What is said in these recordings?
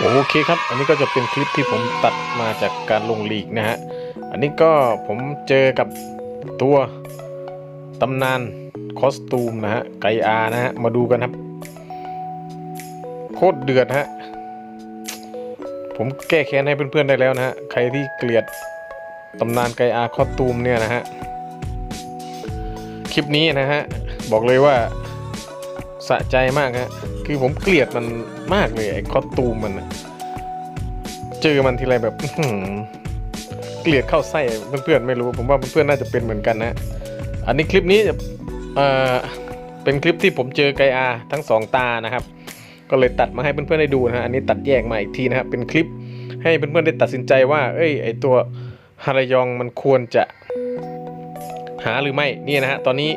โอเคครับ อันนี้ก็จะเป็นคลิปที่ผมตัดมาจากการลงลีกนะฮะ อันนี้ก็ผมเจอกับตัวตำนานคอสตูมนะฮะ ไกอานะฮะ มาดูกันครับ โคตรเดือดฮะ ผมแก้แค้นให้เพื่อนๆได้แล้วนะฮะ ใครที่เกลียดตำนานไกอาคอสตูมเนี่ยนะฮะ คลิปนี้นะฮะ บอกเลยว่าสะใจมากฮะ คือผมเกลียดมันมากเลยไอ้คอสตูมมันเจอมันทีไรแบบเกลียดเข้าไส้เพื่อนๆไม่รู้ ผมว่าเพื่อนๆน่าจะเป็นเหมือนกันนะ อันนี้คลิปนี้จะเอ่อเป็นคลิปที่ผมเจอไกอาทั้งสองตานะครับ ก็เลยตัดมาให้เพื่อนๆได้ดูนะฮะอันนี้ตัดแยกมาอีกทีนะครับเป็นคลิปให้เพื่อนๆได้ตัดสินใจว่า เอ้ยไอตัวฮารายองมันควรจะหาหรือไม่นี่นะฮะตอนนี้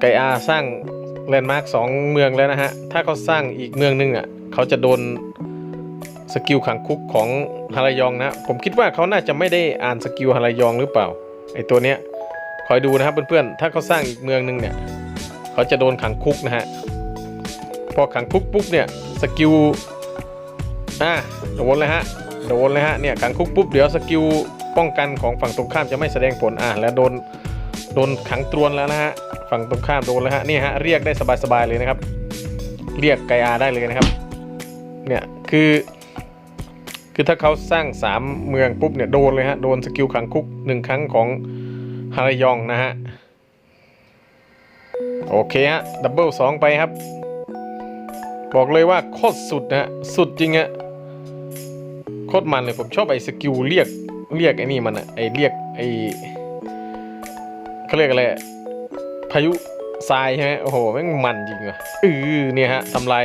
ไกอาสร้าง แลนด์มาร์คสองเมืองแล้วนะฮะ ถ้าเขาสร้างอีกเมืองหนึงอะเขาจะโดนสกิลขังคุกของฮารายองนะ ผมคิดว่าเขาน่าจะไม่ได้อ่านสกิลฮารายองหรือเปล่าไอตัวเนี้ยคอยดูนะครับเพื่อนๆถ้าเขาสร้างอีกเมืองหนึงเนี่ยเขาจะโดนขังคุกนะฮะพอขังคุกปุ๊บเนี่ยสกิลอะโดนเลยฮะโดนเลยฮะเนี่ยขังคุกปุ๊บเดี๋ยวสกิลป้องกันของฝั่งตรงข้ามจะไม่แสดงผลอะแล้วโดน โดนขังตรวนแล้วนะฮะฝั่งตรงข้ามโดนแล้วฮะนี่ฮะเรียกได้สบายๆเลยนะครับ เรียกไกอาได้เลยนะครับเนี่ยคือคือถ้าเขาสร้างสามเมืองปุ๊บเนี่ยโดนเลยฮะโดนสกิลขังคุกหนึ่งครั้งของฮารายองนะฮะโอเคฮะดับเบิลสองไปครับ บอกเลยว่าโคตรสุดนะฮะสุดจริงอะโคตรมันเลยผมชอบไอ้สกิลเรียกเรียกไอ้นี่มันอะไอ้เรียกไอ้ เขาเรียกอะไรพายุทรายใช่ไหมโอ้โหแม่งมันจริงว่ะเออเนี่ยฮะทำลาย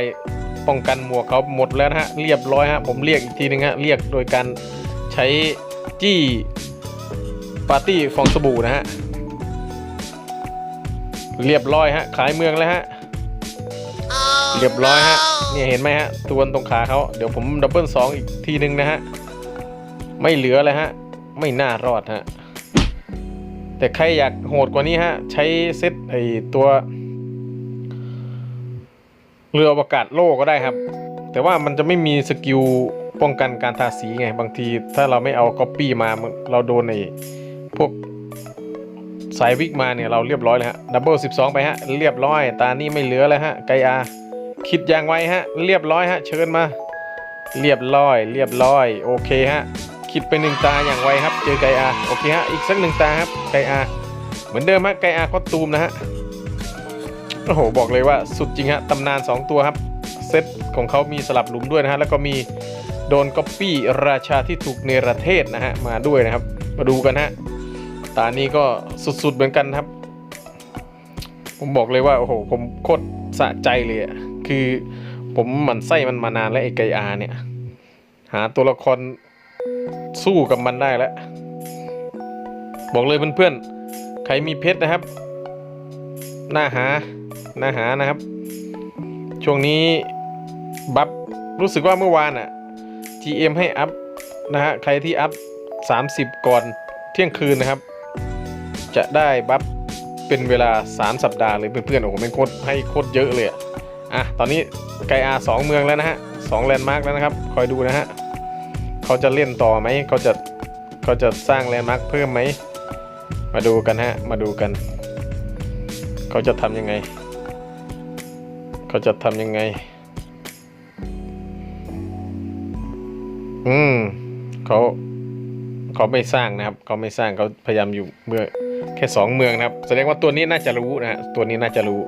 ป้องกันหมวกเขาหมดแล้วนะฮะเรียบร้อยฮะผมเรียกอีกทีนึงฮะเรียกโดยการใช้จี้ปาร์ตี้ฟองสบู่นะฮะเรียบร้อยฮะขายเมืองแล้วฮะเรียบร้อยฮะเนี่ยเห็นไหมฮะตัวนตรงขาเขาเดี๋ยวผมดับเบิลสองอีกทีนึงนะฮะไม่เหลือเลยฮะไม่น่ารอดฮะ แต่ใครอยากโหดกว่านี้ฮะ ใช้เซตไอตัว เรืออวกาศโล่ก็ได้ครับ แต่ว่ามันจะไม่มีสกิลป้องกันการทาสีไง บางทีถ้าเราไม่เอาก๊อปปี้มาเราโดนไอพวกสายวิกมาเนี่ยเราเรียบร้อยเลยฮะดับเบิลสิบสองไปฮะ เรียบร้อย ตานี่ไม่เหลือแล้วฮะ ไกอาคิดอย่างไวฮะ เรียบร้อยฮะ เชิญมา เรียบร้อย เรียบร้อย โอเคฮะ คิดไปหนึ่งตาอย่างไวครับ เจอไกอาโอเคฮะอีกสักหนึ่งตาครับไกอาเหมือนเดิมฮะไกอาคอตูมนะฮะโอ้โหบอกเลยว่าสุดจริงฮะตำนาน 2 ตัวครับ เซตของเขามีสลับหลุมด้วยนะฮะแล้วก็มีโดนก๊อปปี้ราชาที่ถูกเนรเทศนะฮะมาด้วยนะครับ มาดูกันฮะตานี้ก็สุดๆเหมือนกันครับ ผมบอกเลยว่าโอ้โหผมโคตรสะใจเลยอะคือผมหมันไส้มันมานานแล้วไอ้ไกอาเนี่ย หาตัวละคร สู้กับมันได้แล้ว บอกเลยเพื่อนๆ ใครมีเพชรนะครับ หน้าหา หน้าหานะครับ ช่วงนี้บัฟรู้สึกว่าเมื่อวานอะ GM ให้อัพนะฮะ ใครที่อัพ 30 ก่อนเที่ยงคืนนะครับ จะได้บัฟเป็นเวลา 3 สัปดาห์เลยเพื่อนๆ โอ้โหแม่งโคตรให้โคตรเยอะเลยอะอะ ตอนนี้ไกอาสองเมืองแล้วนะฮะสองแลนด์มาร์กแล้วนะครับ คอยดูนะฮะ เขาจะเล่นต่อไหมเขาจะเขาจะสร้างแลนด์มาร์กเพิ่มไหม มาดูกันฮะ มาดูกัน เขาจะทำยังไง เขาจะทำยังไง อืมเขาเขาไม่สร้างนะครับ เขาไม่สร้างเขาพยายามอยู่เมื่อแค่สองเมืองนะครับ แสดงว่าตัวนี้น่าจะรู้นะฮะ ตัวนี้น่าจะรู้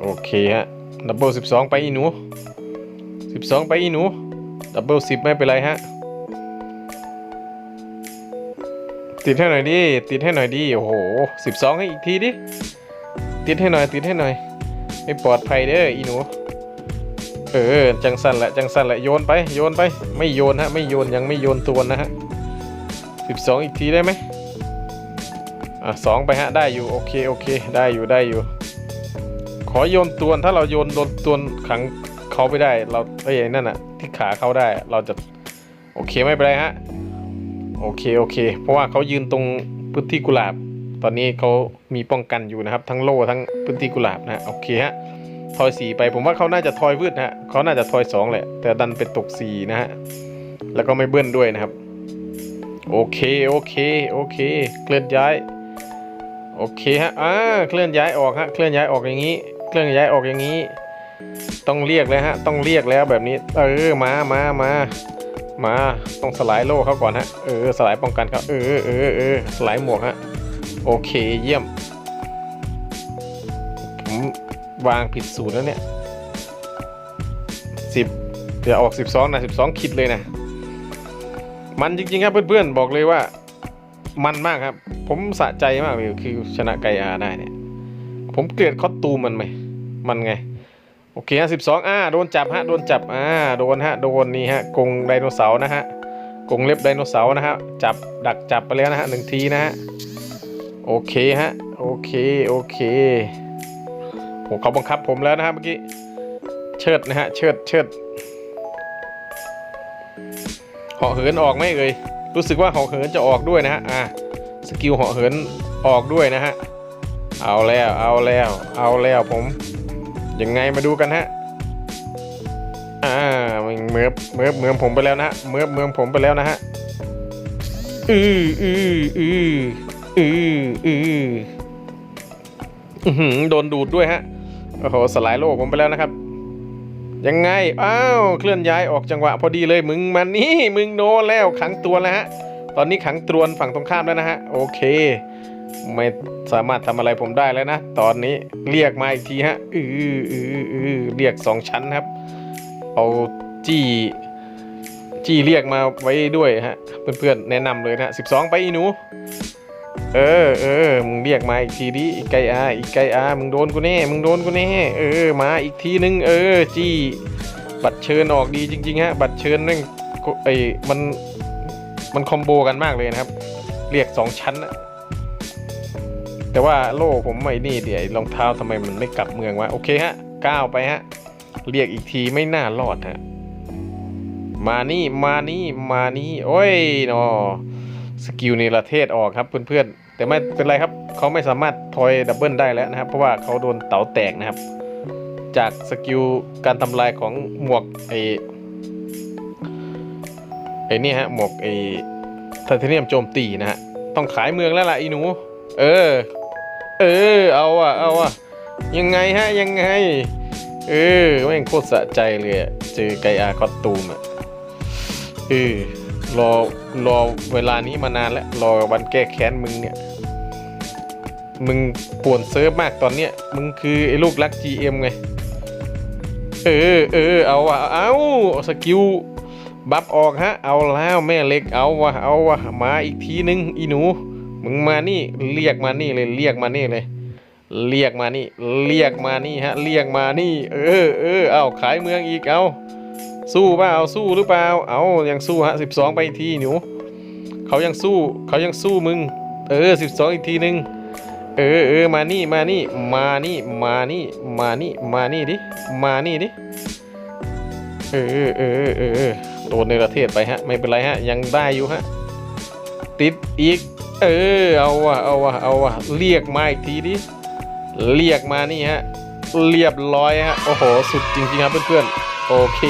โอเคฮะดับเบิลสิบสองไปอีหนูสิบสองไปอีหนู ดับเบิลสิบไม่เป็นไรฮะ ติดให้หน่อยดิ ติดให้หน่อยดิ โอ้โหสิบสองให้อีกทีดิ ติดให้หน่อย ติดให้หน่อย ไม่ปลอดภัยเด้ออีหนู เออ จังสันแหละ จังสันแหละ โยนไป โยนไป ไม่โยนฮะ ไม่โยน ยังไม่โยนตัวนะฮะสิบสองอีกทีได้ไหมอะสองไปฮะ ได้อยู่ โอเค โอเค ได้อยู่ ได้อยู่ ขอโยนตัวนถ้าเราโยนโดนตัวนขังเขาไม่ได้ เราไอ้ยนั่นอะ ที่ขาเข้าได้ เราจะโอเคไม่เป็นไรฮะโอเคโอเค เพราะว่าเขายืนตรงพื้นที่กุหลาบ ตอนนี้เขามีป้องกันอยู่นะครับ ทั้งโล่ทั้งพื้นที่กุหลาบนะฮะโอเคฮะทอยสีไปผมว่าเขาน่าจะทอยวืดนะฮะเขาน่าจะทอยสองแหละ แต่ดันเป็นตกสีนะฮะแล้วก็ไม่เบิ้ลด้วยนะครับ โอเคโอเคโอเค เคลื่อนย้ายโอเคฮะอ่าเคลื่อนย้ายออกฮะเคลื่อนย้ายออกอย่างนี้ เคลื่อนย้ายออกอย่างนี้ ต้องเรียกแล้วฮะ ต้องเรียกแล้วแบบนี้ เออ มามามามา ต้องสลายโล่เขาก่อนฮะ เออ สลายป้องกันเขาเออเออเออสลายหมวกฮะ โอเคเยี่ยม ผมวางผิดสูตรแล้วเนี่ยสิบเดี๋ยวออกสิบสองนะสิบสองคิดเลยนะ มันจริงๆครับเพื่อนๆ บอกเลยว่า มันมากครับ ผมสะใจมากเลยคือชนะไกอาได้เนี่ย ผมเกลียดคอสตูมมันไหม มันไง โอเคฮะสิบสองอ่าโดนจับฮะโดนจับอ่าโดนฮะโดนนี่ฮะกงไดโนเสาร์นะฮะกงเล็บไดโนเสาร์นะฮะจับดักจับไปแล้วนะฮะหนึ่งทีนะฮะโอเคฮะโอเคโอเคโหเขาบังคับผมแล้วนะฮะเมื่อกี้เชิดนะฮะเชิดเชิดเหาะเหินออกไหมเอ่ยรู้สึกว่าเหาะเหินจะออกด้วยนะฮะอะสกิลเหาะเหินออกด้วยนะฮะเอาแล้วเอาแล้วเอาแล้วผม ยังไงมาดูกันฮะอ่ามันเมือบเมือบเมือมผมไปแล้วนะฮะเมือบเมือมผมไปแล้วนะฮะอืออืออืออืออืออือหือโดนดูดด้วยฮะโอ้โหสลายโลกผมไปแล้วนะครับ ยังไงอ้าวเคลื่อนย้ายออกจังหวะพอดีเลยมึงมานี่มึงโนแล้วขังตัวแล้วฮะตอนนี้ขังตรวนฝั่งตรงข้ามแล้วนะฮะโอเค ไม่สามารถทำอะไรผมได้แล้วนะ ตอนนี้เรียกมาอีกทีฮะอืออืออือเรียกสองชั้นครับ เอาจี้จี้เรียกมาไว้ด้วยฮะ เพื่อนๆแนะนำเลยนะสิบสองไปอีหนู เออเออมึงเรียกมาอีกทีดิอีกไกอาอีกไกอามึงโดนกูแน่ มึงโดนกูแน่ เออ มาอีกทีนึง เออ จี้บัตรเชิญออกดีจริงๆฮะ บัตรเชิญนั่งไอ้มันมันคอมโบกันมากเลยนะครับ เรียกสองชั้นอะ แต่ว่าโล่ผมไม่นี่เดี๋ยวไอ้รองเท้าทำไมมันไม่กลับเมืองวะโอเคฮะก้าวไปฮะ เรียกอีกทีไม่น่ารอดฮะ มานี่มานี่มานี่โอ้ยเนาะสกิลในประเทศออกครับเพื่อนๆ แต่ไม่เป็นไรครับเขาไม่สามารถทอยดับเบิลได้แล้วนะครับ เพราะว่าเขาโดนเต๋าแตกนะครับ จากสกิลการทำลายของหมวกไอไอนี่ฮะหมวกไอไทเทเนียมโจมตีนะฮะต้องขายเมืองแล้วล่ะอีหนู เออ เออ เอาอะเอาอะยังไงฮะ ยังไง เออแม่งโคตรสะใจเลยอะเจอไกอาคอสตูมอะเออ รอ รอเวลานี้มานานแล้ว รอวันแก้แค้นมึงเนี่ย มึงป่วนเซิร์ฟมากตอนเนี้ย มึงคือไอ้ลูกรัก GM ไง เออ เออ เอาว่ะ เอาสกิลบัฟออกฮะ เอาแล้วแม่เล็ก เอาว่ะเอาว่ะมาอีกทีนึง อีหนู มึงมานี่เรียกมานี่เลยเรียกมานี่เลย เรียกมานี่ เรียกมานี่ฮะ เรียกมานี่ เออเออเอาขายเมืองอีกเอาสู้เปล่าสู้หรือเปล่า เอายังสู้ฮะสิบสองไปทีหนูเขายังสู้เขายังสู้มึง เออสิบสองอีกทีหนึ่งเออเออมานี่มานี่มานี่มานี่มานี่มานี่ดิมานี่ดิเออเออเออโดนในประเทศไปฮะ ไม่เป็นไรฮะ ยังได้อยู่ฮะ ติดอีก เออเอาวะเอาวะเอาวะเรียกมาอีกทีดิเรียกมานี่ฮะเรียบร้อยฮะโอ้โหสุดจริงๆครับเพื่อนๆโอเค